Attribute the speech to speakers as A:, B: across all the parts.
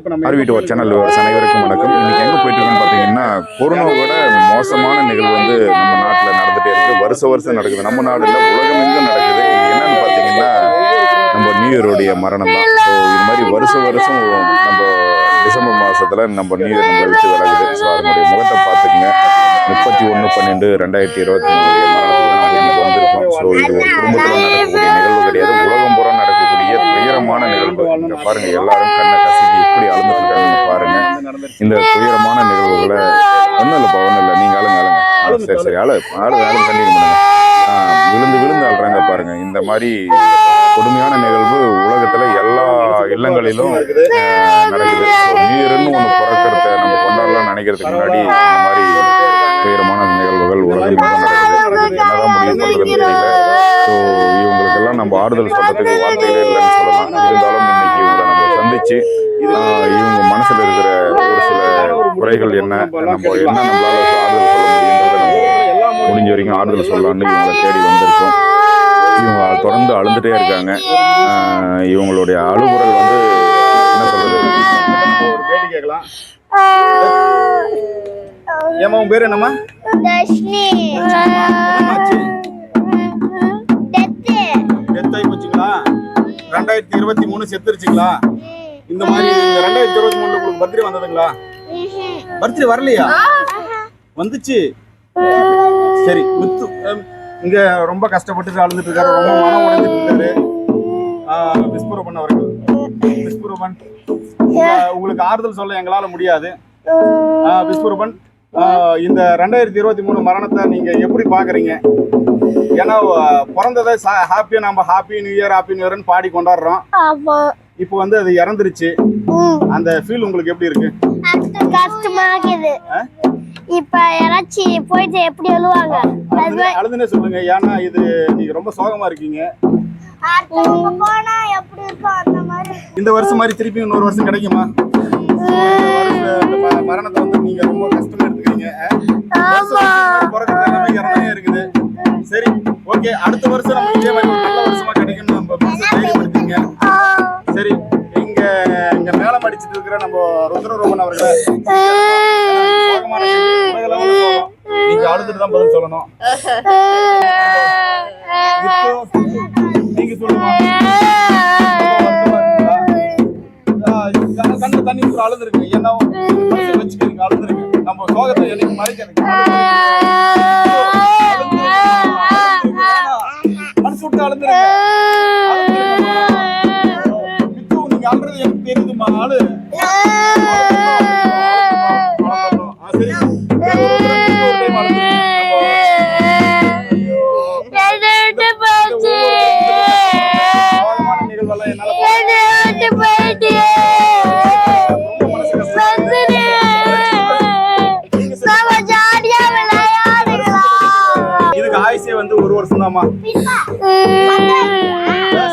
A: இப்போ நம்ம
B: அறிவிட்டு ஒரு சேனல் அனைவருக்கும் வணக்கம். இன்னைக்கு எங்க போயிட்டு இருக்கோம்னு பாத்தீங்கன்னா கொரோனாவோட மோசமான நிகழ்வு வந்து நம்ம நாட்டில் நடந்துட்டே இருக்கு. வருஷ வருஷம் நடக்குது. நம்ம நாடு இல்ல உலகம் எங்கும் நடக்குது. இது என்னன்னு பாத்தீங்கன்னா நம்ம நியூ இயருடைய மரணம் தான் ஸோ இது மாதிரி வருஷ வருஷம் நம்ம டிசம்பர் மாசத்துல நம்ம நியூ இயர் நம்மளை விட்டு விலகுது. ஸோ அதனுடைய முகத்தை பார்த்துக்குங்க. முப்பத்தி ஒன்று பன்னெண்டு ரெண்டாயிரத்தி இருபத்தி மூணுடைய மரணத்துக்கு நம்ம வந்திருக்கோம். ஸோ இது ஒரு குடும்பத்தில் நடக்கக்கூடிய நிகழ்வு கிடையாது. உலகம் துயரமான நிகழ்வு. இங்க பாருங்க எல்லாரும் கண்ணை கசக்கி எப்படி அழுந்துட்டு இருக்காங்கன்னு பாருங்க. இந்த துயரமான நிகழ்வுகளை ஒன்றும் இல்லைப்பா ஒன்றும் இல்லை நீங்கள் ஆளுங்க அழுங்க சரி சரி அழு அழு கண்டினியூ பண்ணுங்க விழுந்து விழுந்து அழுறாங்க பாருங்க. இந்த மாதிரி கொடுமையான நிகழ்வு உலகத்துல எல்லா இல்லங்களிலும் நடக்குது. நியூ ஒன்று பிறக்கிறத நம்ம கொண்டாடலாம் நினைக்கிறதுக்கு முன்னாடி இந்த மாதிரி துயரமான நிகழ்வுகள் உலகம் நடக்குது. முடிவு தெரியல ஸோ இவங்களுக்கெல்லாம் நம்ம ஆறுதல் சொல்றதுக்கு வார்த்தைகளே இல்லைன்னு சொல்லலாம். இருந்தாலும் இன்னைக்கு இவங்களை நம்ம சந்திச்சு இவங்க மனசுல இருக்கிற ஒரு சில குறைகள் என்ன நம்ம என்ன நம்மளால ஆறுதல் சொல்ல முடியுன்றதை நம்ம முடிஞ்ச வரைக்கும் ஆறுதல் சொல்லலாம்னு இவங்களை தேடி வந்திருக்கோம். இவங்க தொடர்ந்து அழுந்துட்டே இருக்காங்க. இவங்களுடைய அழுகுரல் வந்து என்ன சொல்றது?
A: ஏமா உன் பேர் என்னம்மா?
C: தர்ஷினி.
A: டெத் ஆகி போச்சுங்களா? ரெண்டாயிரத்தி இருபத்தி மூணு செத்துருச்சுங்களா? இந்த மாதிரி இந்த ரெண்டாயிரத்தி இருபத்தி மூணுல உங்களுக்கு பர்த்டே வந்ததுங்களா? பர்த்டே வரலையா? வந்துச்சு? சரி முத்து இங்க ரொம்ப கஷ்டப்பட்டு அழுதுட்டு இருக்காரு. ரொம்ப மனம் உடைஞ்சிட்டு இருக்காரு. ஆஹ், விஸ்வரூபன் அவர்கள். விஸ்வரூபன் உங்க- உங்களுக்கு ஆறுதல் சொல்ல எங்களால முடியாது. ஆஹ், இந்த ரெண்டாயிரத்தி இருபத்தி மூணு மரணத்தை நீங்க எப்படி பாக்குறீங்க? ஏன்னா பிறந்ததை ஹாப்பியா நம்ம happy new year happy new இயர்னு பாடி கொண்டாடுறோம். இப்போ வந்து அது இறந்துருச்சு. அந்த ஃபீல் உங்களுக்கு எப்படி இருக்கு?
C: கஷ்டமா இருக்குது. இப்ப யாராச்சும் போயிட்டு எப்படி எழுவாங்க
A: அழுதுனே- சொல்லுங்க. ஏன்னா இது நீங்க ரொம்ப சோகமா இருக்கீங்க. இந்த வருஷம் மாதிரி திருப்பி இன்னொரு வருஷம் கிடைக்குமா? மரணத்தை வந்து நீங்க ரொம்ப கஷ்டமா எடுத்துக்கிறீங்க. பிறக்கிறது எல்லாமே இறந்தே இருக்குது. சரி ஓகே அடுத்த வருஷம் நமக்கு இதே மாதிரி ஒரு நல்ல வருஷமா கிடைக்கும்னு நம்ம மனசை தைரியப்படுத்திங்க சரி இங்க இங்க மேலம் அடிச்சிட்டு இருக்கிற நம்ம ருத்ரரூபன் அவர்களை. நீங்க அழுதுட்டு தான் பதில் சொல்லணும். நீங்க சொல்லுங்க. தண்ணி கூட அழுதுருக்கு. ஏன்னா வச்சுக்கிறீங்க அழுதுருக்கு. நம்ம சோகத்தை எனக்கு மறைக்கிறீங்க மனசு விட்டு அழுதுருங்க மித்து நீங்க அழுறது எனக்கு தெரியுதுமா அழு. தாமா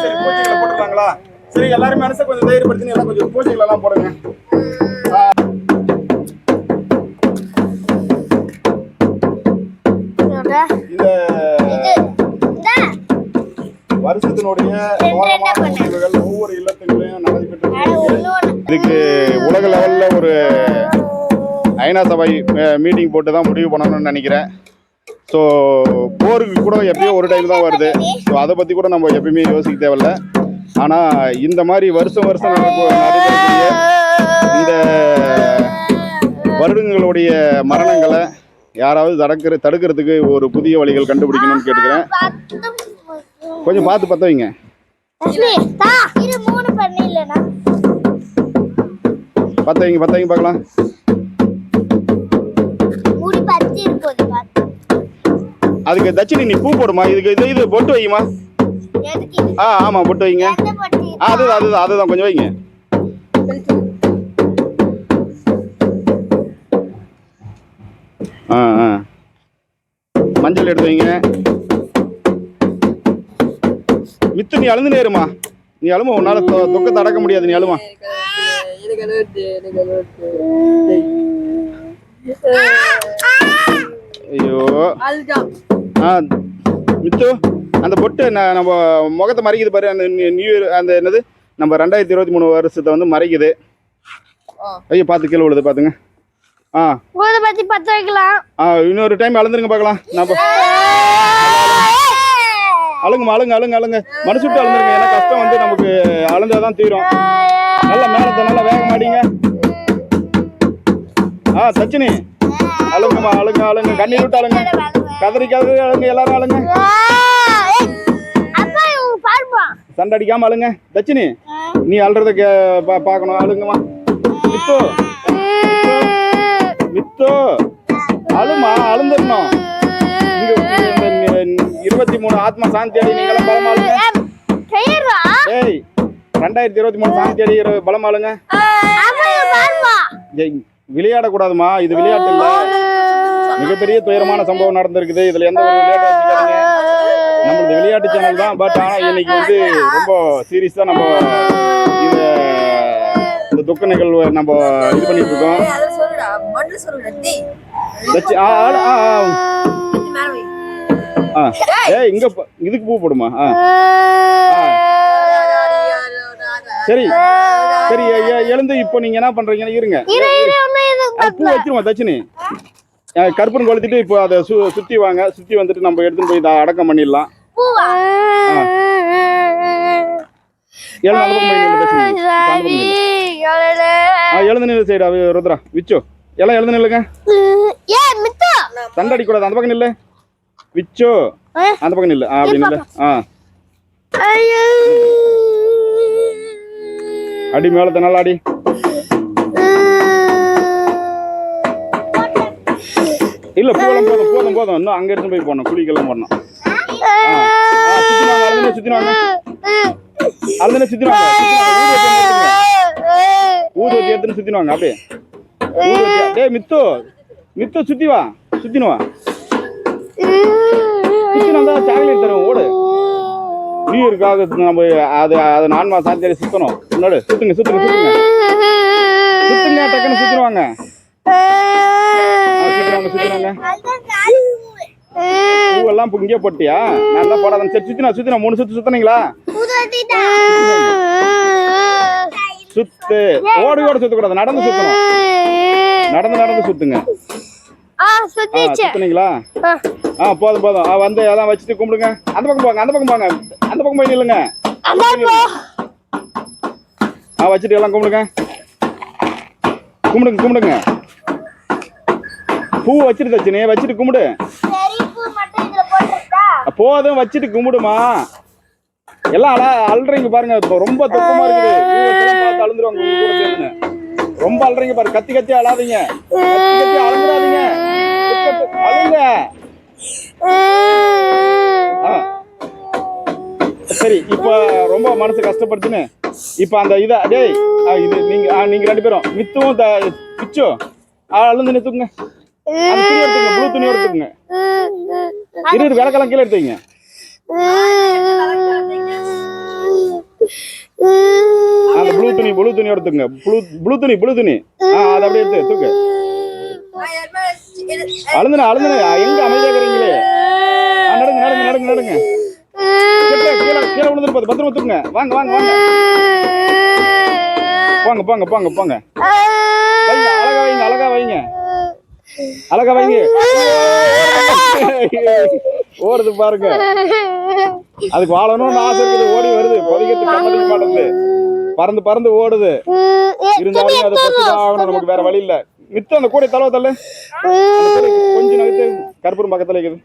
A: சரி பூஜைகளை போட்டுருக்காங்களா சரி எல்லாரும் மனசை கொஞ்சம் தைரியப்படுத்தி எல்லாம் கொஞ்சம் பூஜைகள் எல்லாம் போடுங்க. இந்த வருஷத்தினுடைய ஒவ்வொரு இல்லத்துகளையும் நடைபெற்று. இதுக்கு உலக லெவல்ல ஒரு ஐநா சபை மீட்டிங் போட்டு தான் முடிவு பண்ணணும்னு நினைக்கிறேன். ஸோ போருக்கு கூட எப்பயோ ஒரு டைம் தான் வருது. ஸோ அதை பற்றி கூட நம்ம எப்பயுமே யோசிக்க தேவையில்ல. ஆனால் இந்த மாதிரி வருஷம் வருஷம் நடக்க- நடைபெறக்கூடிய இந்த வருடங்களுடைய மரணங்களை யாராவது தடுக்கிற தடுக்கிறதுக்கு ஒரு புதிய வழிகள் கண்டுபிடிக்கணும்னு கேட்டுக்கிறேன். கொஞ்சம் பார்த்து பற்ற வைங்க பற்ற வைங்க பற்ற வைங்க பார்க்கலாம். அதுக்கு தட்சிணி நீ பூ போடுமா? இதுக்கு இது இது பொட்டு
C: இது?
A: ஆ ஆமாம் பொட்டு வைங்க. ஆ அதுதான் அதுதான் அதுதான் கொஞ்சம் வைங்க. ஆ ஆ. மஞ்சள் எடுத்து வைங்க. மித்து நீ அழுந்து நேருமா? நீ அழுமா? உன்னால துக்கத்தை அடக்க முடியாது நீ அழுமா? ஐயோ. ஆ மித்து அந்த பொட்டு ந- நம்ம முகத்தை மறைக்குது பாரு அந்த நியூ- இயர் அந்த என்னது நம்ம ரெண்டாயிரத்தி இருபத்தி மூணு வருஷத்தை வந்து மறைக்குது. கையை பார்த்து கீழே விழுது பாத்துங்க ஆ.
C: ஊதுபத்தி பத்த வைக்கலாம்.
A: ஆ இன்னொரு டைம் அளந்துருங்க பார்க்கலாம். நான் பா- அழுங்கம்மா அழுங்க அழுங்க அழுங்க. மனசு விட்டு அழுந்துருங்க ஏன்னா கஷ்டம் வந்து நமக்கு அழுந்தாதான் தீரும். நல்ல மேலத்தை நல்லா வேகம் மாடிங்க ஆ சச்சினி. அழுங்கம்மா அழுங்க அழுங்க. கண்ணீர் விட்டு அழுங்க. கதறி கதறி அழுங்க எல்லாரும் அழுங்க. சண்டை அடிக்காம அழுங்க. தச்சினி நீ அழுறத பார்க்கணும் அழுங்கம்மா மித்து மித்து அழுமா அழுந்துடணும். இருபத்தி மூணு ஆத்மா சாந்தி அடி நீங்களும் பலமாளுங்க
C: செய்யறா.
A: ஏய் ரெண்டாயிரத்தி இருபத்தி மூணு சாந்தி அடி
C: பாருப்பா.
A: ஏய் விளையாடக்கூடாதுமா. இது விளையாட்டு இல்ல. மிகப்பெரிய துயரமான சம்பவம் நடந்திருக்குது. இதுல எந்த ஒரு விளையாட்டு நம்மளது விளையாட்டு சேனல் தான். பட் ஆனா இன்னைக்கு வந்து ரொம்ப சீரியஸா நம்ம இந்த இந்த துக்க நிகழ்வு நம்ம இது பண்ணிட்டு இருக்கோம்.
D: ஏய்
A: இங்க இதுக்கு பூ போடுமா? ஆ. சரி. சரி எழுந்து இப்போ நீங்க என்ன பண்றீங்கன்னா இருங்க. பூ வச்சிருமா தச்சுனி கற்பூரம் கொளுத்திட்டு இப்போ அதை சு சுத்தி வாங்க. சுத்தி வந்துட்டு நம்ம எடுத்துட்டு போய் இதை அடக்கம் பண்ணிடலாம். நில்லு சைடு ருத்ரா. விச்சோ. எல்லாம்
C: மித்து?
A: சண்டை அடிக்கூடாது. அந்த பக்கம் நில்லு. விச்சோ. அந்த பக்கம் நில்லு. ஆ அப்படி நில்லு. ஆ. அடி மேலத்தை நல்லா அடி. இல்லை போதும் போதும் போதும் போதும். இன்னும் அங்கே எடுத்து போய் போடணும். குளிக்கெல்லாம் போடணும். ஆ ஆ, சுத்தினு வாங்க அழுதுனே சுத்தினு வாங்க. ஊதுவத்தி எடுத்துன்னு சுத்தினு வாங்க அப்படியே. ஊதுவத்தி டேய் மித்து. மித்து சுத்தி வா. சுத்தினு வா. சுத்தினு வந்தா சாக்லேட் தரும் ஓடு. நீ இயர்க்காக நம்ம அது அது நான்மா சாத்தியாரி சுற்றணும் முன்னாடி சுற்றுங்க சுத்துங்க சுத்துங்க. சுத்துங்க டக்குன்னு சுத்தினுவாங்க பூவெல்லாம் இங்கே போட்டியா? நான் தான் போடாதேன் சரி சுத்தினா சுத்தினா மூணு சுத்து சுத்தினீங்களா? சுத்து. ஓடி ஓடி சுத்தக்கூடாது. நடந்து சுத்தணும். நடந்து நடந்து சுத்துங்க.
C: ஆ
A: ஆ
C: சுத்திச்சு
A: சுத்துனீங்களா? ஆ. போதும் போதும். ஆ வந்து அதான் வச்சுட்டு கும்பிடுங்க. அந்த பக்கம் போங்க அந்த பக்கம் போங்க. அந்த பக்கம் போய் நில்லுங்க. ஆ வச்சுட்டு எல்லாம் கும்பிடுங்க. கும்பிடுங்க கும்பிடுங்க. பூ வச்சுட்டு தச்சுனே வச்சுட்டு கும்பிடு. போதும் வச்சுட்டு கும்பிடுமா? எல்லாம் அழ அழுறீங்க பாருங்க இப்போ ரொம்ப துக்கமா இருக்குது. அழுந்துருவாங்க ரொம்ப அழுறீங்க பாரு கத்தி கத்தி அழாதீங்க. கத்தி அழுந்துடாதீங்க. அழுங்க. சரி இப்போ ரொம்ப மனசு கஷ்டப்படுத்துன்னு இப்போ அந்த இதை டேய் இது நீங்க நீங்க ரெண்டு பேரும் மித்துவும் பிச்சு அழுந்து நிறுத்துங்க. ப்ளூ துணி எடுத்துங்க இரு இரு, விளக்கெல்லாம் கீழே எடுத்துங்க அந்த ப்ளூ துணி ப்ளூ துணி எடுத்துக்கங்க. ப்ளூ ப்ளூ துணி ப்ளூ துணி. ஆ அதை அப்படியே எடுத்து தூக்கு. அழுந்துன அழுந்துன. எங்க அமைதியா இருக்கிறீங்களே? ஆ, நடுங்க நடுங்க நடுங்க நடுங்க கீழே கீழே விழுந்துட்டு போகுது. பத்திரமா தூக்குங்க. வாங்க வாங்க வாங்க. போங்க போங்க போங்க போங்க. வைங்க அழகா வைங்க அழகா வைங்க. அழகா வைங்க. ஓடுது பாருங்க. அதுக்கு வாழணும்னு ஆசை இருக்குது ஓடி வருது. பொதிக்கிறதுக்கு மாட்டேங்குது பறந்து பறந்து ஓடுது. இருந்தாலும் அதை பத்தி ஆகணும். நமக்கு வேற வழி இல்ல. மித்த அந்த கூடை தலவை தள்ளு. கொஞ்சம் நகர்த்து. கற்பூரம் பக்கத்துல இருக்குது.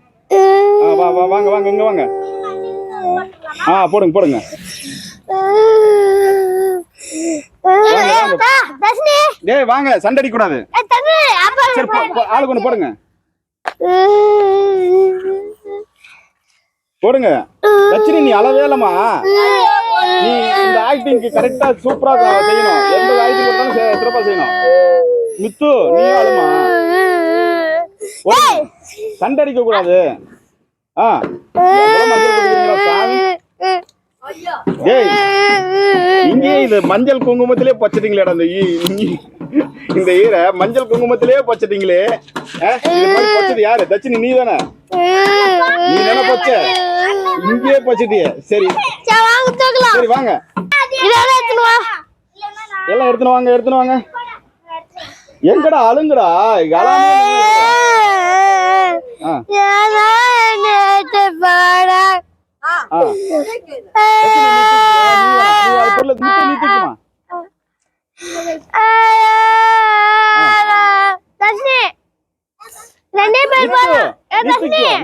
A: வா வா வாங்க வாங்க இங்க வாங்க. ஆ போடுங்க போடுங்க. வாங்க, வாங்க.
C: தர்ஷினி
A: டேய் வாங்க. சண்டை அடிக்க கூடாது
C: ஏய்,
A: சரி ஆளுக்கு ஒன்று போடுங்க. போடுங்க. லட்சுமி நீ அளவே இல்லம்மா. நீ இந்த ஆக்டிங்க்கு கரெக்டா சூப்பரா செய்யணும். எந்த ஆக்டிங் சி- சிறப்பா செய்யணும். மித்து நீ போடுங்க. சண்டை அடிக்க கூடாது. ஆ. டேய் இங்கே இது மஞ்சள் குங்குமத்திலே பச்சிட்டீங்களேடா இந்த இந்த ஈர மஞ்சள் குங்குமத்திலே பச்சிட்டீங்களே. பச்சது யாரு? தச்சினி நீ தானே நீ தானே பச்ச? இங்கேயே பச்சிட்டியே. சரி.
C: சரி வாங்க
A: எல்லாம் எடுத்துன்னு வாங்க எடுத்துன்னு வாங்க. எங்கடா அழுங்கடா. நீ அது பொருளை முத்து நீ தூக்குமா
C: தண்ணி ரெண்டே பேர் ஏ,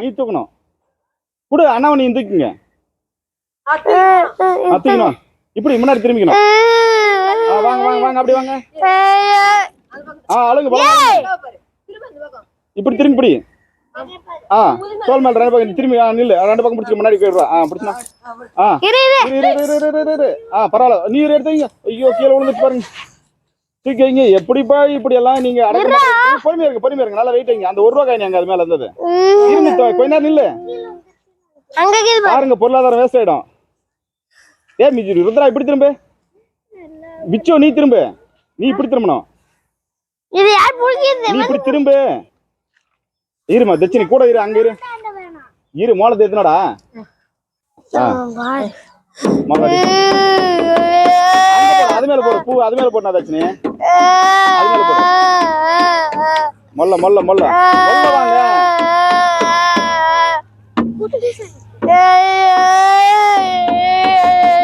A: நீ தூக்கணும். குடு அண்ணாவை நீ தூக்குங்க.
D: ஆ,
A: ஆ, தூக்கணும் இப்படி முன்னாடி திரும்பிக்கணும். வாங்க வாங்க வாங்க அப்படி வாங்க. ஆ
D: பக்கம்.
A: இப்படி திரும்பி பிடி. ஆ தோல் மேல ரெண்டு பக்கம் திரும்பி நில்லு. ரெண்டு பக்கம் பிடிச்சி முன்னாடி போயிடுறா. ஆ பிடிச்சா
D: ஆ,
C: இரு இரு.
A: ஆ பரவாயில்ல. நீர் எடுத்து வைங்க. ஐயோ கீழே விழுந்துட்டு பாருங்க. தூக்கி வைங்க. எப்படிப்பா இப்படி எல்லாம் நீங்க அடக்க? பொறுமையா இருக்கு பொறுமையா இருக்கு நல்லா வெயிட் வைங்க. அந்த ஒரு ரூபா காயின் அங்க அது மேல இருந்தது. இருங்க தோ- கொஞ்ச நேரம் நில்லு. பாருங்க பொருளாதாரம் வேஸ்ட் ஆயிடும். ஏ மிஜி ருத்ரா இப்படி திரும்ப. பிச்சோ நீ திரும்ப. நீ இப்படி திரும்பணும். நீ இப்படி திரும்ப. இருமா தட்சிணி கூட இரு அங்க இரு. இரு மோளத்தை எத்தனடா மோளம் அது மேல போடு பூ அது மேல போடா தட்சிணி. அது மேல போடு. மொல்ல மொல்ல மொல்ல. மொல்ல வாங்க.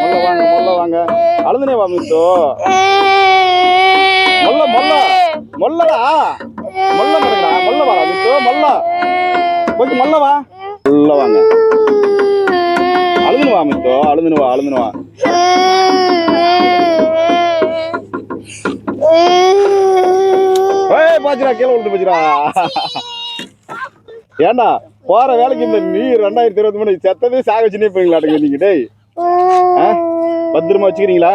A: மொல்ல வாங்க மொல்ல வாங்க. அழுதுனே வா மித்தோ மொல்ல மொல்ல. மொல்லடா மொல்ல மடங்கடா மொல்ல வாடா மித்தோ மொல்ல கொஞ்சம் மொல்ல வா. மொல்ல வாங்க. அழுதுனு வா மித்தோ அழுதுனு வா அழுதுனு வா. ஏய் பாஜிரா கீழே விழுந்து போச்சுடா. ஏண்டா போற வேலைக்கு இந்த நீ ரெண்டாயிரத்தி இருபத்தி மூணு செத்ததே சாக வச்சுனே போறீங்களா நீங்க டேய். பத்திரமா வச்சுக்கிறீங்களா?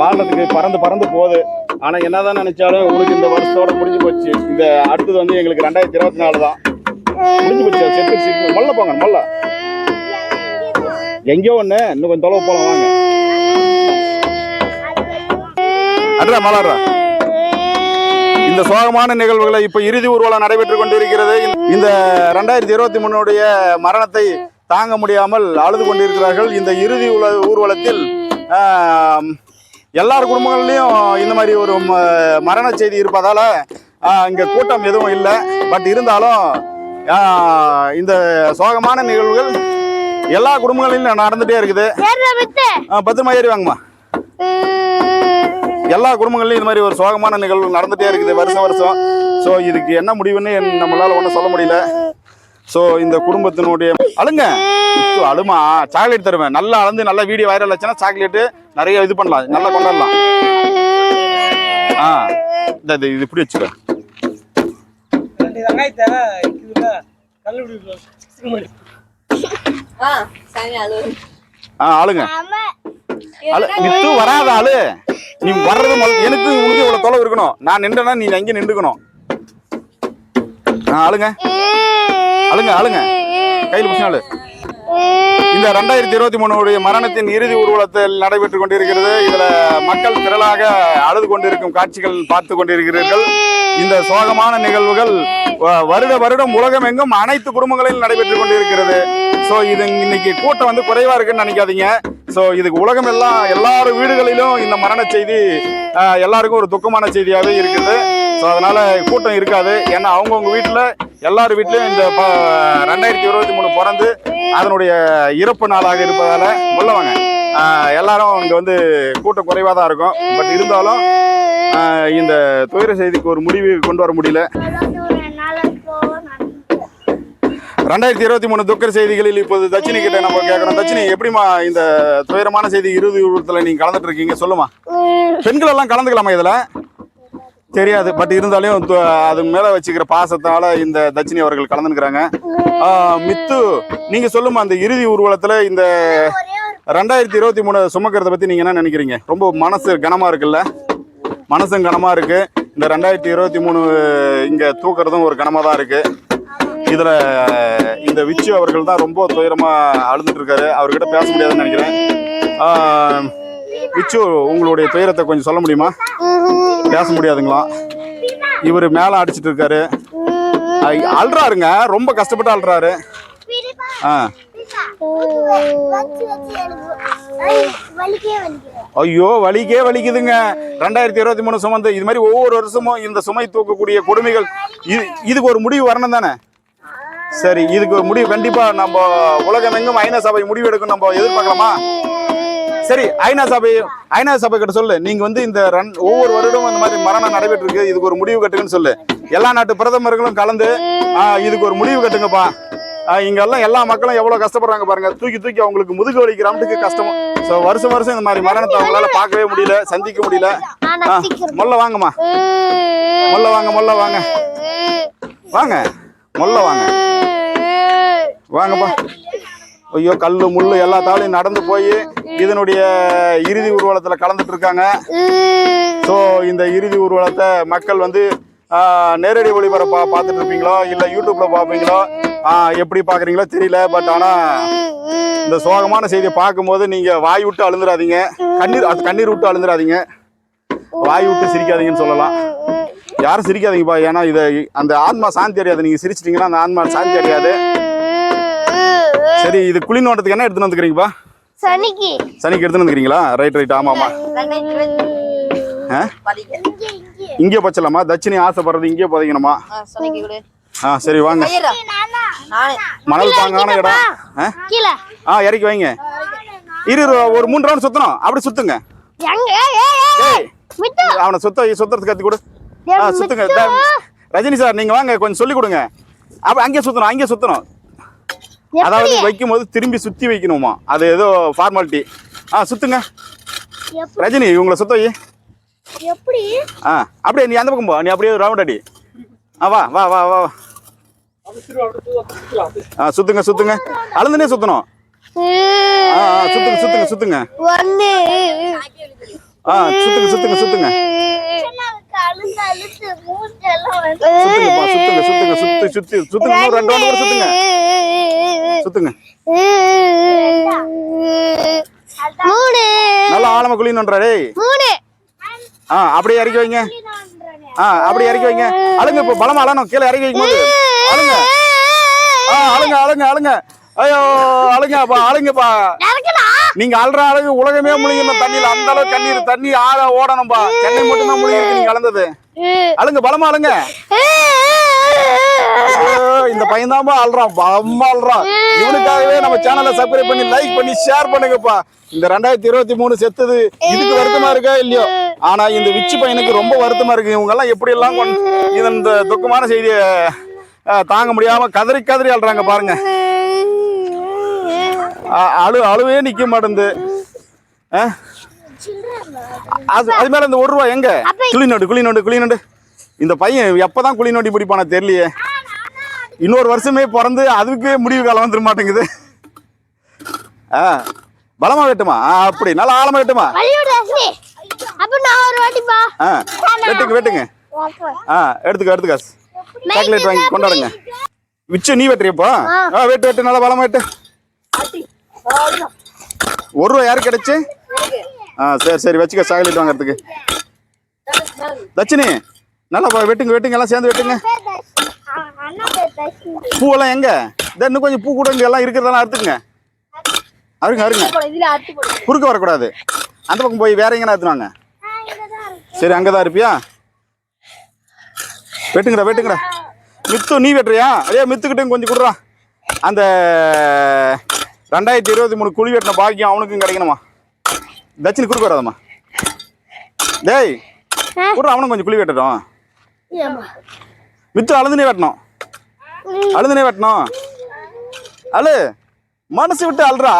A: வாழ்றதுக்கு பறந்து பறந்து போகுது. ஆனா என்னதான் நினைச்சாலும் உங்களுக்கு இந்த வருஷத்தோட முடிஞ்சு போச்சு. இந்த அடுத்தது வந்து எங்களுக்கு ரெண்டாயிரத்தி இருபத்தி நாலு தான். முடிஞ்சு போச்சு. செத்து சீக்கிரம் போங்க மொல்ல. எங்கேயோ ஒண்ணு. இன்னும் கொஞ்சம் தொலைவு போலாம் வாங்க. அட்ரா மலாடுறா இந்த சோகமான நிகழ்வுகளை இப்ப இறுதி ஊர்வலம் நடைபெற்றுக் கொண்டிருக்கிறது. இந்த ரெண்டாயிரத்தி இருபத்தி மூணுடைய மரணத்தை தாங்க முடியாமல் அழுது கொண்டிருக்கிறார்கள். இந்த இறுதி உல ஊர்வலத்தில் எல்லார் குடும்பங்கள்லயும் இந்த மாதிரி ஒரு மரண செய்தி இருப்பதால இங்க கூட்டம் எதுவும் இல்லை. பட் இருந்தாலும் இந்த சோகமான நிகழ்வுகள் எல்லா குடும்பங்களிலும் நடந்துட்டே இருக்குது. பத்திரமா ஏறி வாங்கம்மா. எல்லா குடும்பங்கள்லயும் இந்த மாதிரி ஒரு சோகமான நிகழ்வு நடந்துட்டே இருக்குது வருஷம் வருஷம். ஸோ இதுக்கு என்ன முடிவுன்னு நம்மளால ஒன்றும் சொல்ல முடியல. ஸோ இந்த குடும்பத்தினுடைய அழுங்க. அழுமா சாக்லேட் தருவேன். நல்லா அளந்து நல்லா வீடியோ வைரல் ஆச்சுன்னா சாக்லேட்டு நிறைய இது பண்ணலாம். நல்லா கொண்டாடலாம். ஆ இந்த இது இது இப்படி வச்சுக்க.
D: ஆ,
A: ஆளுங்க நித்து வராத ஆளு. நீ வர்றது எனக்கு உனக்கு இவ்வளவு தொலைவு இருக்கணும். நான் நின்றேன்னா நீ அங்கே நின்றுக்கணும். அழுங்க அழுங்க அழுங்க கையில் பிடிச்ச இந்த ரெண்டாயிரத்தி இருபத்தி மூணுடைய மரணத்தின் இறுதி ஊர்வலத்தில் நடைபெற்றுக் கொண்டிருக்கிறது. இதுல மக்கள் திரளாக அழுது கொண்டிருக்கும் காட்சிகள் பார்த்து கொண்டிருக்கிறீர்கள். இந்த சோகமான நிகழ்வுகள் வ- வருட வருடம் உலகம் எங்கும் அனைத்து குடும்பங்களிலும் நடைபெற்றுக் கொண்டிருக்கிறது. ஸோ இது இன்னைக்கு கூட்டம் வந்து குறைவா இருக்குன்னு நினைக்காதீங்க. ஸோ இதுக்கு உலகம் எல்லாம் எல்லார் வீடுகளிலும் இந்த மரண செய்தி எல்லாருக்கும் ஒரு துக்கமான செய்தியாகவே இருக்குது. ஸோ அதனால கூட்டம் இருக்காது. ஏன்னா அவங்கவுங்க வீட்டில் எல்லார் வீட்லயும் இந்த ப- ரெண்டாயிரத்தி இருபத்தி மூணு பிறந்து அதனுடைய இறப்பு நாளாக இருப்பதால் உள்ளவங்க எல்லாரும் இங்கே வந்து கூட்டம் குறைவாக தான் இருக்கும். பட் இருந்தாலும் இந்த துயர செய்திக்கு ஒரு முடிவு கொண்டு வர முடியல. ரெண்டாயிரத்தி இருபத்தி மூணு துக்கர் செய்திகளில் இப்போது தட்சிணி கிட்ட நம்ம கேட்குறோம் தட்சிணி எப்படிமா இந்த துயரமான செய்தி இறுதி உருவத்தில் நீங்கள் கலந்துட்டு இருக்கீங்க? சொல்லுமா பெண்கள் எல்லாம் கலந்துக்கலாமா இதில்? தெரியாது. பட் இருந்தாலும் அது மேலே வச்சுக்கிற பாசத்தால இந்த தட்சிணி அவர்கள் கலந்துக்கிறாங்க மித்து நீங்கள் சொல்லுமா அந்த இறுதி ஊர்வலத்தில் இந்த ரெண்டாயிரத்தி இருபத்தி மூணு சுமக்கிறத பற்றி நீங்கள் என்ன நினைக்கிறீங்க? ரொம்ப மனசு கனமாக இருக்குல்ல? மனசும் கனமாக இருக்கு. இந்த ரெண்டாயிரத்தி இருபத்தி மூணு இங்கே தூக்குறதும் ஒரு கனமாக தான் இருக்கு. இதில் இந்த விச்சு அவர்கள் தான் ரொம்ப துயரமாக அழுதுட்டு இருக்காரு. அவர்கிட்ட பேச முடியாதுன்னு நினைக்கிறேன். விச்சு உங்களுடைய துயரத்தை கொஞ்சம் சொல்ல முடியுமா? பேச முடியாதுங்களா? இவர் மேலே அடிச்சிட்டு இருக்காரு. அஹ், அழுறாருங்க ரொம்ப கஷ்டப்பட்டு அழுறாரு ஆ. ஐயோ வலிக்கே வலிக்குதுங்க. ரெண்டாயிரத்தி இருபத்தி மூணு சுமந்து இது மாதிரி ஒவ்வொரு வருஷமும் இந்த சுமை தூக்கக்கூடிய கொடுமைகள் இது இதுக்கு ஒரு முடிவு வரணும் தானே? சரி இதுக்கு ஒரு முடிவு கண்டிப்பா நம்ம உலகமெங்கும் ஐநா சபை முடிவு எடுக்கும் நம்ம எதிர்பார்க்கலாமா? சரி ஐநா சபை ஐநா சபை கிட்ட சொல்லு. நீங்க வந்து இந்த ரன் ஒவ்வொரு வருடமும் இந்த மாதிரி மரணம் நடைபெற்று இருக்கு இதுக்கு ஒரு முடிவு கட்டுங்கன்னு சொல்லு. எல்லா நாட்டு பிரதமர்களும் கலந்து இதுக்கு ஒரு முடிவு கட்டுங்கப்பா. ஆ, இங்க எல்லாம் எல்லா மக்களும் எவ்வளவு கஷ்டப்படுறாங்க பாருங்க. தூக்கி தூக்கி அவங்களுக்கு முதுகு வலிக்கிறாமட்டுக்கு கஷ்டம். ஸோ வருஷம் வருஷம் இந்த மாதிரி மரணத்தை அவங்களால பார்க்கவே முடியல சந்திக்க முடியல. மொல்ல வாங்கம்மா. மொல்ல வாங்க மொல்ல வாங்க. வாங்க மொல்ல வாங்க. வாங்கப்பா ஐயோ கல்லு முள்ளு எல்லா தாளையும் நடந்து போய் இதனுடைய இறுதி ஊர்வலத்தில் கலந்துட்டு இருக்காங்க. ஸோ இந்த இறுதி ஊர்வலத்தை மக்கள் வந்து நேரடி ஒளிபரப்பா பார்த்துட்டு இருப்பீங்களோ இல்லை யூடியூப்ல பார்ப்பீங்களோ எப்படி பார்க்குறீங்களோ தெரியல பட் ஆனால் இந்த சோகமான செய்தியை பார்க்கும்போது நீங்கள் வாய் விட்டு அழுந்துடாதீங்க கண்ணீர் அது கண்ணீர் விட்டு அழுந்துடாதீங்க வாய் விட்டு சிரிக்காதீங்கன்னு சொல்லலாம். யாரும் சிரிக்காதீங்கப்பா ஏன்னா இதை அந்த ஆத்மா சாந்தி அடையாது. நீங்கள் சிரிச்சிட்டிங்கன்னா அந்த ஆத்மா சாந்தி அடையாது. சரி இது குழி நோட்டத்துக்கு என்ன எடுத்துன்னு வந்துக்கிறீங்கப்பா?
C: சனிக்கு.
A: சனிக்கு எடுத்துன்னு வந்துக்கிறீங்களா? ரைட் ரைட் ஆமாம்
C: இங்கே
A: பச்சலாமா தட்சிணி ஆசைப்படுறது இங்கே போதைக்கணுமா?
D: ஆ
A: சரி வாங்க. மணல் தாங்கான இடம் ஆ?
C: கீழே.
A: ஆ இறக்கி வைங்க. இரு ஒரு மூணு ரவுண்ட் சுத்தணும். அப்படி சுத்துங்க.
C: எங்க? ஏய், ஏய், ஏய்,
A: ஏய்
C: மிட்டு.
A: அவனை சுத்த சுத்துறதுக்கு கத்தி கொடு. ஆ சுத்துங்க. ரஜினி சார் நீங்க வாங்க கொஞ்சம் சொல்லி கொடுங்க. அப்ப அங்கே சுத்தணும் அங்கே சுத்தணும். அதாவது வைக்கும் போது திரும்பி சுத்தி வைக்கணுமா? அது ஏதோ ஃபார்மாலிட்டி ஆ சுத்துங்க? ரஜினி இவங்களை சுத்த வை.
C: எப்படி?
A: ஆ அப்படியே நீ அந்த பக்கம் போ. நீ அப்படியே ரவுண்ட் அடி. ஆ வா வா வா வா
E: அப்படி திரும்ப அப்படி சுத்தலாம்
A: ஆ சுத்துங்க சுத்துங்க. அழுந்துனே சுத்தணும். ஆ சுத்துங்க சுத்துங்க சுத்துங்க. ஆ சுத்துங்க சுத்துங்க சுத்துங்க. சுத்துங்க சுத்துங்க சுத்து சுத்தி சுத்துங்க. ரெண்டு ரவுண்ட் கூட சுத்துங்க. சுத்துங்க. நல்லா ஆழமா குழின்னு டேய் ஆ அப்படியே இறக்கி வைங்க. ஆ அப்படியே இறக்கி வைங்க. அழுங்க இப்போ பலமா அழணும். கீழே இறக்கி வைக்கும் போது அழுங்க. ஆ அழுங்க அழுங்க அழுங்க. ஐயோ அழுங்கப்பா அழுங்கப்பா. நீங்க அழுற அழகு உலகமே முழுங்கணும் தண்ணியில அந்த அளவுக்கு தண்ணீர் தண்ணி ஆழ ஓடணும்பா. சென்னை மட்டும் தான் முழுங்கி நீங்க கலந்தது அழுங்க பலமா அழுங்க. இந்த பையன் தான்ப்பா அழுறான் பலமா அழுறான் இவனுக்காகவே நம்ம சேனலை சப்ஸ்கிரைப் பண்ணி லைக் பண்ணி ஷேர் பண்ணுங்கப்பா. இந்த ரெண்டாயிரத்தி இருபத்தி மூணு செத்தது இதுக்கு வருத்தமா இருக்கா இல்லையோ? ஆனா இந்த விச்சு பையனுக்கு ரொம்ப வருத்தமா இருக்கு. இவங்க எல்லாம் எப்படி எல்லாம் இந்த துக்கமான செய்தியை தாங்க முடியாம கதறி கதறி அழுறாங்க பாருங்க. அழு அழுவே நிக்க மாட்டேங்குது? அது அது மேல இந்த ஒரு ரூபா எங்க? குழி நோண்டு குழி நோண்டு குழி நோண்டு இந்த பையன் எப்பதான் குழி நோண்டி பிடிப்பானா தெரியலையே. இன்னொரு வருஷமே பிறந்து அதுக்கு முடிவு காலம் வந்துட மாட்டேங்குது ஆ பலமா வெட்டுமா? ஆ, அப்படி நல்லா ஆழமா வெட்டுமா? வெட்டுங்க வெட்டுங்க. ஆ எடுத்துக்க எடுத்துக்க. சாக்லேட் வாங்கி கொண்டாடுங்க. விச்சு நீ வெட்டுறியப்பா ஆ. வெட்டு வெட்டு நல்லா பலமா வெட்டு. ஒரு ரூபா யாருக்கு கிடைச்சு? ஆ சரி சரி வச்சுக்க சாக்லேட் வாங்குறதுக்கு. தட்சினி நல்லா வெட்டுங்க வெட்டுங்க எல்லாம் சேர்ந்து வெட்டுங்க. பூவெல்லாம் எங்க? இன்னும் கொஞ்சம் பூ கூட இங்க எல்லாம் இருக்கிறதெல்லாம் அறுத்துக்குங்க. அருங்க அருங்க. குறுக்க வரக்கூடாது. அந்த பக்கம் போய் வேற எங்கன்னா
C: இருக்கு.
A: சரி அங்கதான் இருப்பியா வெட்டுங்கடா வெட்டுங்கடா. மித்து நீ வெட்டுறியா? அதே மித்துக்கிட்டையும் கொஞ்சம் கொடுறா. அந்த ரெண்டாயிரத்தி இருபத்தி மூணு குழி வெட்டின பாக்கியம் அவனுக்கும் கிடைக்கணுமா? தட்சினி குறுக்க வராதம்மா. டேய் கூட அவனும் கொஞ்சம் குழி வெட்டட்டும். மித்து அழுதுனே வெட்டணும். அழுதுனே வெட்டணும். அழு. மனசு விட்டு அழுறா.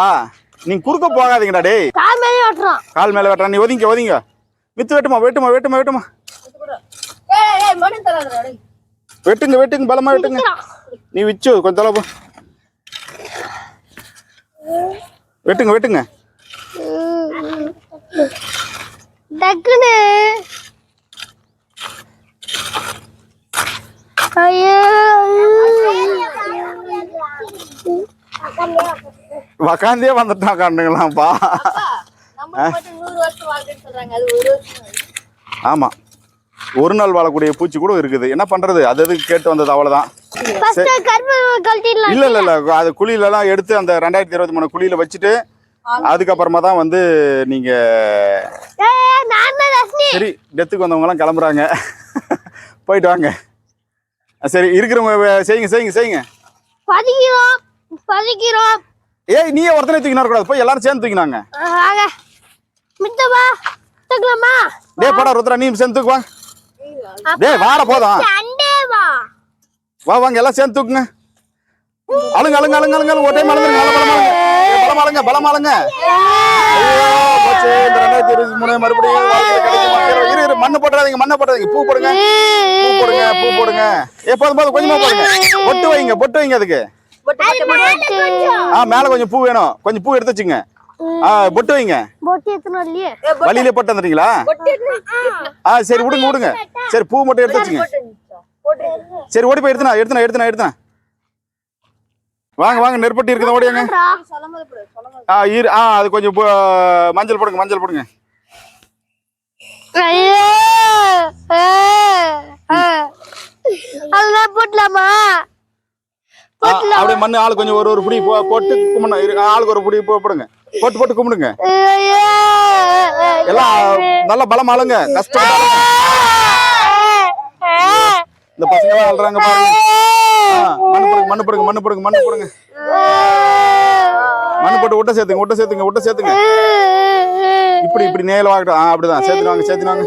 A: நீ குறுக்க போகாதீங்கடா டேய்.
C: கால் மேலே ஓட்டுறான்
A: கால் மேல வெட்டுறா. நீ ஒதுங்க ஒதுங்க. மித்து வெட்டுமா வெட்டுமா வெட்டுமா வெட்டுமா.
D: ஏய் ஏய் மணி தராதடா டேய்
A: வெட்டுங்க வெட்டுங்க பலமா வெட்டுங்க. நீ விச்சு கொஞ்சம் தொலை வெட்டுங்க வெட்டுங்க.
C: டக்குனு
A: உக்காந்தே வந்துட்டான்
D: சொல்றாங்க அது ஒரு வருஷம்
A: ஆமா. ஒரு நாள் வாழக்கூடிய பூச்சி கூட இருக்குது. என்ன பண்றது? அது எதுக்கு கேட்டு வந்தது அவ்வளவுதான்.
C: ஃபர்ஸ்ட் கருப்பு கழட்டிடலாம்.
A: இல்ல இல்ல இல்ல. அது குழியில எல்லாம் எடுத்து அந்த ரெண்டாயிரத்தி இருபத்தி மூணு குழியில வச்சுட்டு அதுக்கப்புறமா தான் வந்து நீங்க
C: ஏய் நான் தான் ரஷ்மி
A: சரி டெத்துக்கு வந்தவங்க எல்லாம் கிளம்புறாங்க. போயிட்டு வாங்க. சரி இருக்கிறவங்க செய்யுங்க செய்யுங்க செய்யுங்க.
C: பதிக்கிறோம் பதிக்கிறோம்.
A: ஏய் நீயே ஒருத்தனை தூக்கினா கூடாது போய் எல்லாரும் சேர்ந்து தூக்கினாங்க
C: மித்தவா தக்கலாமா?
A: டேய் போடா ருத்ரா நீ சேர்ந்து தூக்கு வா. டேய் வாட போதும்.
C: வா
A: வாங்க எல்லாம் சேர்ந்து தூக்குங்க. அழுங்க அழுங்க அழுங்க அழுங்க ஒரு டைம் அழுங்க பலம் அழுங்க பலம் அழுங்க. ரெண்டாயிரத்தி இருபத்தி மூணு மறுபடியும்? இரு, இரு, மண்ணு போட்டுறாதீங்க மண்ணை போட்டுறாதீங்க. பூ போடுங்க பூ போடுங்க பூ போடுங்க. ஏ போதும் போதும் கொஞ்சமா போடுங்க. பொட்டு வைங்க பொட்டு வைங்க அதுக்கு. ஆ மேல கொஞ்சம் பூ வேணும். கொஞ்சம் பூ எடுத்து வச்சுங்க. ஆ பொட்டு வைங்க. வழியிலே போட்டு வந்துட்டீங்களா ஆ சரி விடுங்க விடுங்க. சரி பூ மட்டும் எடுத்து வச்சுங்க. சரி ஓடி போய் எடுத்துனா எடுத்துனா எடுத்துனா எடுத்துனா. வாங்க வாங்க நெருப்பட்டி இருக்குதா ஓடியாங்க ஆ இரு ஆ அது கொஞ்சம் மஞ்சள் போடுங்க மஞ்சள் போடுங்க.
C: அதெல்லாம் போட்டலாமா
A: அப்படியே மண்ணு ஆளு கொஞ்சம் ஒரு ஒரு புடி போட்டு கும்பிடணும். இரு, ஆளுக்கு ஒரு புடி போடுங்க. போட்டு போட்டு கும்பிடுங்க. எல்லாம் நல்ல பலம் ஆளுங்க கஷ்டம் இந்த பசங்க எல்லாம் அழுறாங்க பாருங்க. ஆ, மண்ணு போடுங்க மண்ணு போடுங்க மண்ணு போடுங்க மண்ணு போடுங்க. மண்ணு போட்டு ஒட்ட சேர்த்துங்க ஒட்ட சேர்த்துங்க ஒட்ட சேர்த்துங்க. இப்படி இப்படி நேரில் வாங்கட்டும். ஆ அப்படிதான். சேர்த்துட்டு வாங்க வாங்க.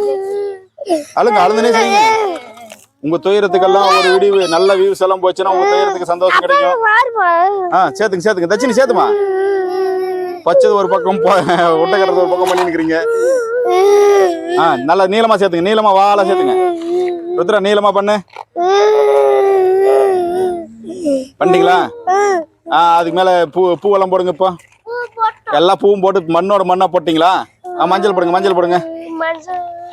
A: அழுங்க அழுதுனே செய்யுங்க. உங்க துயரத்துக்கெல்லாம் ஒரு விடிவு நல்ல வியூஸ் எல்லாம் போச்சுன்னா உங்க துயரத்துக்கு சந்தோஷம் கிடைக்கும். ஆ சேர்த்துங்க சேர்த்துங்க. தச்சினி சேர்த்துமா? பச்சது ஒரு பக்கம் போ- ஒட்டை கட்டுறது ஒரு பக்கம் பண்ணிருக்கிறீங்க ஆ நல்லா நீளமா சேர்த்துங்க. நீளமா வாழை சேர்த்துங்க. ருத்ரா நீளமா பண்ணு. பண்ணிட்டீங்களா? ஆ அதுக்கு மேல பூ பூவெல்லாம் போடுங்க இப்போ. எல்லா பூவும் போட்டு மண்ணோட மண்ணா போட்டீங்களா? ஆ மஞ்சள் போடுங்க மஞ்சள் போடுங்க.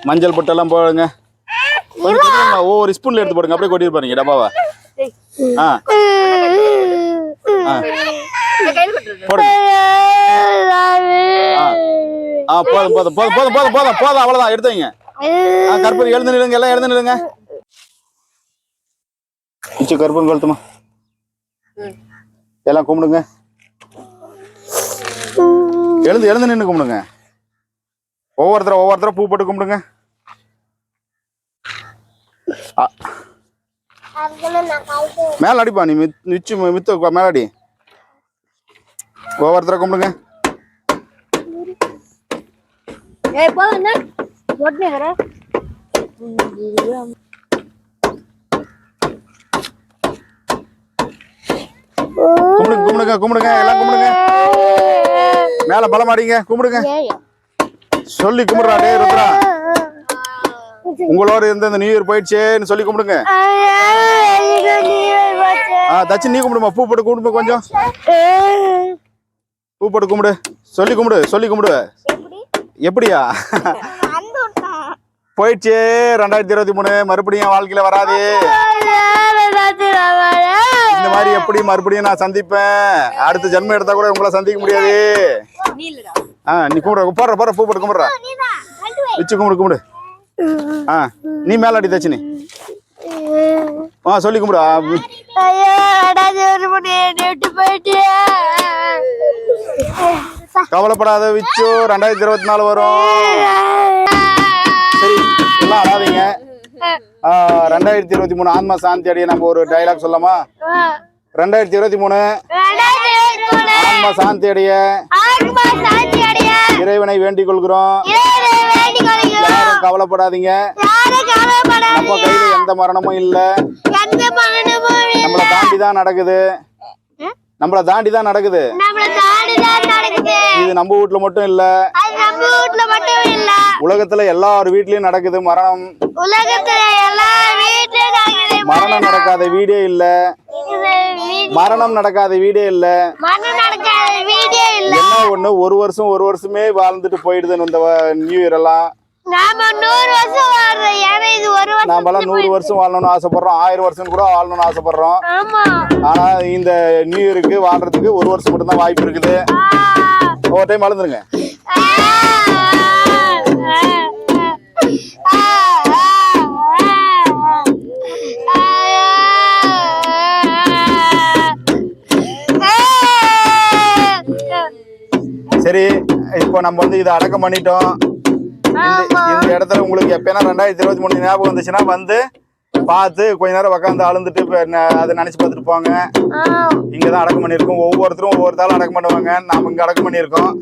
A: மஞ்சள் போட்டு எல்லாம் போடுங்க கொஞ்சம் ஒவ்வொரு ஸ்பூன்ல எடுத்து போடுங்க. அப்படியே கொட்டிட்டு பாருங்க டப்பாவா. ஆ. ஆ. ஆ. போதும் போதும் போதும் போதும் போதும் போதும் போதும். அவ்வளவுதான் எடுத்து வைங்க ஆ கற்பூரம் எழுந்து நில்லுங்க எல்லாம் எழுந்து கற்பூரம் கொளுத்துமா. எல்லாம் கும்பிடுங்க. எழுந்து எழுந்து நின்று கும்பிடுங்க. ஒவ்வொருத்தர ஒவ்வொருத்தர பூ போட்டு கும்பிடுங்க. ஆ, மேல அடிப்பா நீ மித் மிச்சு மித்து உக்கா- ஒவ்வொருத்தர கும்பிடுங்க. கும்பிடுங்க கும்பிடுங்க கும்பிடுங்க எல்லாம் கும்பிடுங்க. மேல பலம் அடிங்க கும்பிடுங்க. சொல்லி கும்பிடுறா டே ருத்ரா. உங்களோட இருந்த இந்த நியூ இயர் போயிடுச்சேன்னு சொல்லி கும்பிடுங்க. ஆ தச்சு நீ கும்பிடுமா? பூ போட்டு கும்பிடுமா கொஞ்சம்? பூ போட்டு கும்பிடு. சொல்லி கும்பிடு சொல்லி கும்பிடு. எப்படியா? போயிடுச்சே ரெண்டாயிரத்தி இருபத்தி மூணு. மறுபடியும் என் வாழ்க்கையில வராது. இந்த மாதிரி எப்படி மறுபடியும் நான் சந்திப்பேன்? அடுத்த ஜென்மம் எடுத்தா கூட உங்களை சந்திக்க முடியாது. ஆ நீ கும்பிடுற போடுற போடுற பூ போட்டு கும்பிடுற. வச்சு கும்பிடு கும்பிடு. ஆ நீ மேல அடி தச்சு நீ. ஆ சொல்லி கும்பிடு. வி- கவலைப்படாத விச்சு ரெண்டாயிரத்தி இருபத்தி நாலு வரும். சரி எல்லாம் அழாதீங்க. ரெண்டாயிரத்தி இருபத்தி மூணு ஆன்மா சாந்தி அடைய நம்ம ஒரு டைலாக் சொல்லாமா ரெண்டாயிரத்தி இருபத்தி மூணு ஆன்மா சாந்தி அடைய இறைவனை வேண்டிக் கொள்கிறோம். யாரும் கவலைப்படாதீங்க. நம்ம கையில எந்த மரணமும் இல்ல. நம்மளை தாண்டி தான் நடக்குது. நம்மளை தாண்டி தான்
C: நம்மள நடக்குது.
A: இது நம்ம வீட்ல மட்டும் இல்ல. உலகத்துல எல்லார் வீட்லயும் நடக்குது மரணம். மரணம் நடக்காத வீடே இல்ல. மரணம் நடக்காத வீடே இல்ல. என்ன ஒண்ணு? ஒரு வருஷம் ஒரு வருஷமே வாழ்ந்துட்டு போயிடுதுன்னு இந்த நியூ இயர் எல்லாம்.
C: நூறு வருஷம்
A: நாமெல்லாம் நூறு வாழணும்னு ஆசைப்படுறோம். ஆயிரம் வருஷம் கூட வாழணும்னு ஆசைப்படுறோம். ஆனா இந்த நியூ இயருக்கு வாழ்றதுக்கு ஒரு வருஷம் மட்டும்தான் வாய்ப்பு இருக்குது. ஒரு டைம்.
C: ஆ.
A: சரி இப்போ நம்ம வந்து இதை அடக்கம் பண்ணிட்டோம் இந்த இடத்துல உங்களுக்கு எப்பனா ரெண்டாயிரத்தி இருபத்தி மூணு ஞாபகம் வந்துச்சுன்னா வந்து பார்த்து கொஞ்ச நேரம் உட்காந்து அழுந்துட்டு அதை நினைச்சு பார்த்துட்டு போங்க. இங்க தான் அடக்கம் பண்ணியிருக்கோம். ஒவ்வொருத்தரும் ஒவ்வொரு தாள் அடக்கம் பண்ணுவாங்க. நாம இங்க அடக்கம் பண்ணியிருக்கோம்.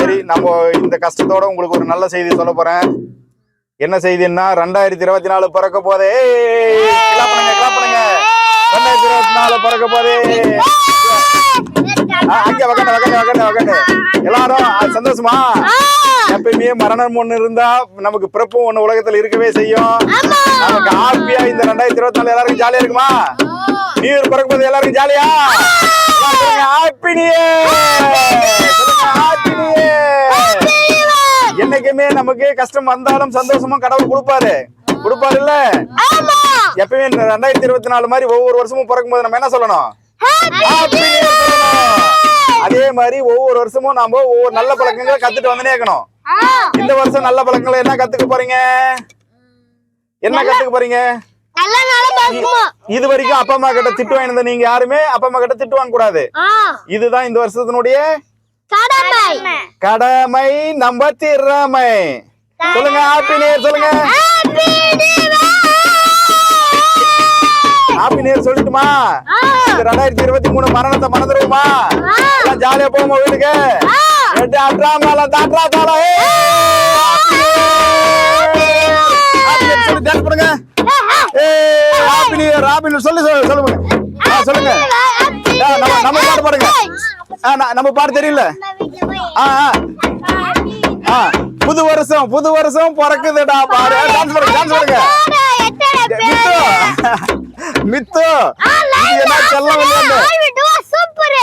A: சரி நம்ம இந்த கஷ்டத்தோட உங்களுக்கு ஒரு நல்ல செய்தி சொல்ல போறேன். என்ன செய்தின்னா ரெண்டாயிரத்தி இருபத்தி நாலு பிறக்க போதே. பண்ணுங்க பண்ணுங்க. ரெண்டாயிரத்தி இருபத்தி நாலு பிறக்க போதே. அங்க வகண்ட வகண்ட வகண்ட வகண்ட எல்லாரும் சந்தோஷமா? எப்பயுமே மரணம் ஒண்ணு இருந்தா நமக்கு பிறப்பும் ஒண்ணு உலகத்துல இருக்கவே செய்யும். நமக்கு ஹாப்பியா இந்த ரெண்டாயிரத்தி இருபத்தி நாலு எல்லாருக்கும் ஜாலியா இருக்குமா? நியூ இயர் பிறக்கும் போது எல்லாருக்கும் ஜாலியா? ஹாப்பி என்னைக்குமே நமக்கு கஷ்டம் வந்தாலும் சந்தோஷமும் கடவுள் கொடுப்பாரு. கொடுப்பாரு இல்ல எப்பயுமே ரெண்டாயிரத்தி இருபத்தி நாலு மாதிரி ஒவ்வொரு வருஷமும் பிறக்கும் போது நம்ம என்ன சொல்லணும்? அதே மாதிரி ஒவ்வொரு வருஷமும் நாம ஒவ்வொரு நல்ல பழக்கங்களை கத்துட்டு வந்துனே இருக்கணும். இந்த வருஷம் நல்ல பழக்கங்களை என்ன கத்துக்க போறீங்க? என்ன கத்துக்க போறீங்க? இது வரைக்கும் அப்பா அம்மா கிட்ட திட்டு வாங்கினது நீங்க யாருமே அப்பா அம்மா கிட்ட திட்டு வாங்க கூடாது. இதுதான் இந்த வருஷத்தினுடைய
C: கடமை.
A: கடமை நம்ம திறமை. சொல்லுங்க ஹாப்பி நியர் சொல்லுங்க. ஹாப்பி நியர் சொல்லிட்டுமா ரெண்டாயிரத்தி இருபத்தி மூணு மரணத்தை எல்லாம் ஜாலியா போவோமா வீட்டுக்கு? எட்டு அட்ரா மேல தாட்ரா தாளா சொல்லி டான்ஸ் பண்ணுங்க. ஹாப்பி நியர் ஹாப்பி நியர் சொல்லி சொல்லு சொல்லுங்க. ஆ, சொல்லுங்க. ஆ, நம்ம நம்ம பாட்டு பாடுங்க. நம்ம பாட்டு தெரியல. ஆ ஆ. புது வருஷம் புது வருஷம் பிறக்குதுடா பாரு. டான்ஸ் பண்ணுங்க டான்ஸ் பண்ணுங்க மித்து மித்து இது என்ன விளையாண்டு
C: சூப்பர்.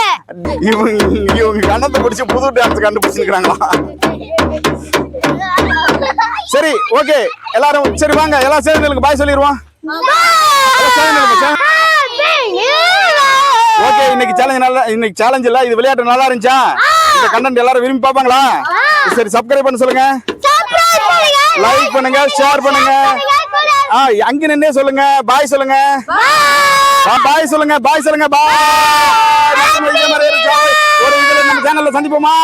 A: இவங்க இவங்க கண்ணத்தை பிடிச்சி புது டான்ஸ் கண்டுபிடிச்சிருக்காங்களா சரி ஓகே எல்லாரும் சரி வாங்க. எல்லாம் சேர்ந்து பாய் சொல்லிடுவோம் ஓகே இன்னைக்கு சேலஞ்ச் நல்லா இன்னைக்கு சேலஞ்ச் இல்ல. இது விளையாட்டு நல்லா இருந்துச்சா? இந்த கண்டென்ட் எல்லாரும் விரும்பி பாப்பாங்களா சரி சப்ஸ்கிரைப் பண்ண சொல்லுங்க. லைக் பண்ணுங்க. ஷேர் பண்ணுங்க ஆ அங்க நின்னே சொல்லுங்க. பாய் சொல்லுங்க. பாய் சொல்லுங்க பாய் சொல்லுங்க பாய் இருக்கா? ஒரு இதுல நம்ம சேனல்ல சந்திப்போமா?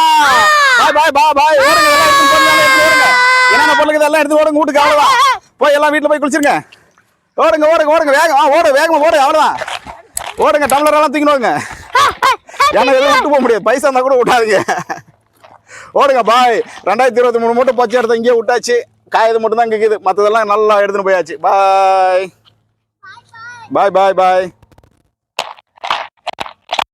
A: பாய் பாய் பாய் பாய் ஓடுங்க என்னென்ன பொருளுக்கு இதெல்லாம் எடுத்து ஓடுங்க வீட்டுக்கு அவ்வளவுதான். போய் எல்லாம் வீட்டுல போய் குளிச்சிருங்க. ஓடுங்க ஓடுங்க ஓடுங்க வேகம் ஓடு வேகமா ஓடு அவ்வளவுதான். ஓடுங்க டம்ளர் எல்லாம் தூக்கிடுவாங்க ஏன்னா எல்லாம் விட்டு போக முடியாது. பைசா இருந்தா கூட விட்டாதீங்க. ஓடுங்க பாய் ரெண்டாயிரத்தி இருபத்தி மூணு மூட்டை பச்சை எடுத்து இங்கேயே விட்டாச்சு. காயது மட்டும் தான் கேக்குது மற்றதெல்லாம் நல்லா எடுத்துன்னு போயாச்சு. பாய் பாய் பாய் பாய்